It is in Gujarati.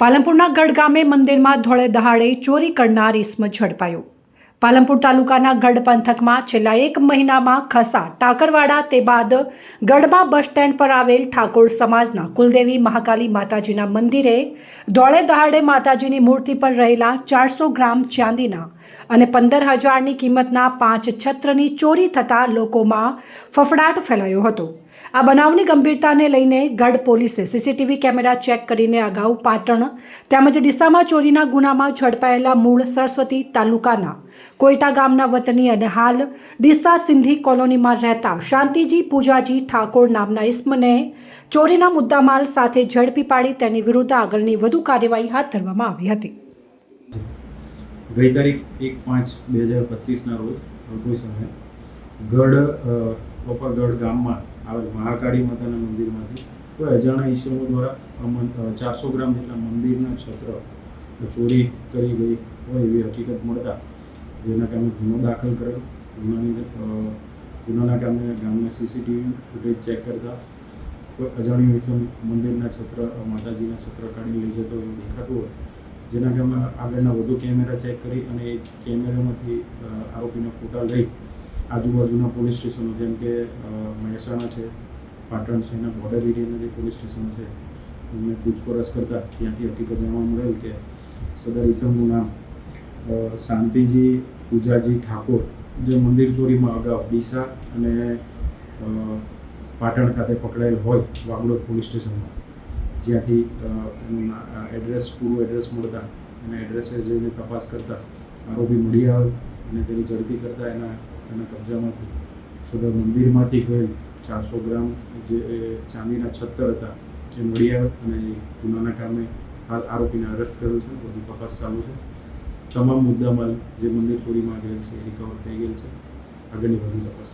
પાલનપુરના ગઢ ગામે મંદિરમાં ધોળે દહાડે ચોરી કરનાર ઇસમ ઝડપાયો. પાલનપુર તાલુકાના ગઢ પંથકમાં છેલ્લા એક મહિનામાં ખસા ટાકરવાડા તે બાદ ગઢમાં બસ સ્ટેન્ડ પર આવેલ ઠાકોર સમાજના કુલદેવી મહાકાલી માતાજીના મંદિરે ધોળે દહાડે માતાજીની મૂર્તિ પર રહેલા ચારસો ગ્રામ ચાંદીના અને પંદર હજારની કિંમતના પાંચ છત્રની ચોરી થતાં લોકોમાં ફફડાટ ફેલાયો હતો. આ બનાવની ગંભીરતાને લઈને ગઢ પોલીસે સીસીટીવી કેમેરા ચેક કરીને અગાઉ પાટણ તેમજ ડીસામાં ચોરીના ગુનામાં ઝડપાયેલા મૂળ સરસ્વતી તાલુકાના કોઈટા ગામના વતની અને હાલ ડીસા સિંધી કોલોનીમાં રહેતા શાંતિજી પૂજાજી ઠાકોર નામના ઇસ્મને ચોરીના મુદ્દામાલ સાથે ઝડપી પાડી તેની વિરુદ્ધ આગળની વધુ કાર્યવાહી હાથ ધરવામાં આવી હતી. ગઈ તારીખ એક પાંચ બે હજાર પચીસના રોજ કોઈ સમયે ગઢ અ, પ્રોપર ગઢ ગામમાં આવેલ મહાકાળી માતાના મંદિરમાંથી કોઈ અજાણા ઈસમો દ્વારા ચારસો ગ્રામ જેટલા મંદિરના છત્ર ચોરી કરી ગઈ હોય એવી હકીકત મળતા જેના કામે ગુનો દાખલ કર્યો. ગુનાની ગુનાના કામે ગામના સીસીટીવી ફૂટેજ ચેક કરતા. કોઈ અજાણ્યું ઈસમ મંદિરના છત્ર માતાજીના છત્ર કાઢી લઈ જતો એવું દેખાતું હોય. જેના કામે આગળના વધુ કેમેરા ચેક કરી અને એ કેમેરામાંથી આરોપીના ફોટા લઈ આજુબાજુના પોલીસ સ્ટેશનો, જેમ કે મહેસાણા છે, પાટણ છે, એના બોર્ડર એરિયાના જે પોલીસ સ્ટેશનો છે, એમને પૂછપરછ કરતા. ત્યાંથી હકીકત જાણવા મળેલ કે સદર ઈસમનું નામ શાંતિજી, પૂજાજી ઠાકોર, જે મંદિર ચોરીમાં અગાઉ ડીસા અને પાટણ ખાતે પકડાયેલ હોય વાગડોદ પોલીસ સ્ટેશનમાં. જ્યાંથી એનું એડ્રેસ, પૂરું એડ્રેસ મળતા એના એડ્રેસે જઈને તપાસ કરતા આરોપી મળી આવે અને તેની ઝડપી કરતા એના એના કબજામાંથી. સદર મંદિરમાંથી ગયેલ ચારસો ગ્રામ જે ચાંદીના છત્તર હતા એ મળી આવે અને ગુનાના કામે આરોપીને અરેસ્ટ કર્યો છે. વધુ તપાસ ચાલુ છે. તમામ મુદ્દામાલ જે મંદિર ચોરીમાં ગયેલ છે રિકવર થઈ ગયેલ છે આગળની વધુ તપાસ